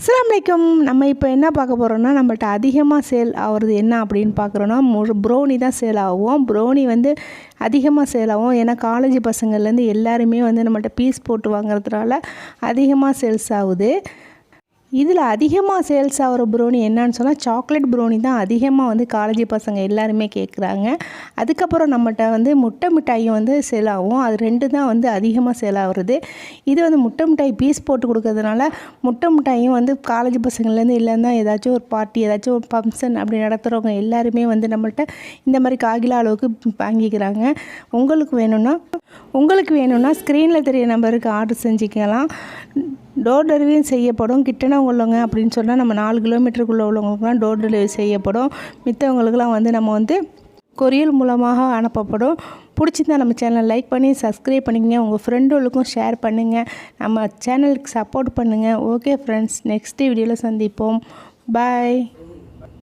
அஸ்ஸலாமு நம்ம இப்போ என்ன பார்க்க போகிறோம்னா நம்மள்ட்ட அதிகமாக சேல் ஆகிறது என்ன அப்படின்னு பார்க்குறோன்னா ப்ரோனி தான் சேல் ஆகும். ப்ரோனி வந்து அதிகமாக சேல் ஆகும். ஏன்னா காலேஜ் பசங்கள்லேருந்து எல்லாருமே வந்து நம்மள்ட்ட பீஸ் போட்டு வாங்குறதுனால அதிகமாக சேல்ஸ் ஆகுது. இதில் அதிகமாக சேல்ஸ் ஆகிற ப்ரோனி என்னன்னு சொன்னால் சாக்லேட் ப்ரோனி தான் அதிகமாக வந்து காலேஜ் பசங்க எல்லாருமே கேட்குறாங்க அதுக்கப்புறம் நம்மகிட்ட வந்து முட்டை மிட்டாயும் வந்து சேல் ஆகும். அது ரெண்டு தான் வந்து அதிகமாக சேல் ஆகுறது. இது வந்து முட்டை மிட்டாய் பீஸ் போட்டு கொடுக்கறதுனால முட்டை மிட்டாயும் வந்து காலேஜ் பசங்கள்லேருந்து இல்லைன்னா ஏதாச்சும் ஒரு பார்ட்டி ஏதாச்சும் ஒரு ஃபங்க்ஷன் அப்படி நடத்துகிறவங்க எல்லாருமே வந்து நம்மள்ட்ட இந்த மாதிரி காகிலா அளவுக்கு வாங்கிக்கிறாங்க. உங்களுக்கு வேணும்னா உங்களுக்கு வேணும்னா ஸ்க்ரீனில் தெரிய நம்பருக்கு ஆர்டர் செஞ்சுக்கலாம். டோர் டெலிவரியும் செய்யப்படும். கிட்டன உள்ளவங்க அப்படின்னு சொன்னால் நம்ம நாலு கிலோமீட்டருக்குள்ளே உள்ளவங்களுக்குலாம் டோர் டெலிவரி செய்யப்படும். மித்தவங்களுக்குலாம் வந்து நம்ம வந்து கொரியல் மூலமாக அனுப்பப்படும். பிடிச்சிருந்தா நம்ம சேனலை லைக் பண்ணி சப்ஸ்கிரைப் பண்ணிக்கங்க. உங்கள் ஃப்ரெண்டுகளுக்கும் ஷேர் பண்ணுங்கள் நம்ம சேனலுக்கு சப்போர்ட் பண்ணுங்கள் ஓகே ஃப்ரெண்ட்ஸ் நெக்ஸ்ட் வீடியோவில் சந்திப்போம். பாய்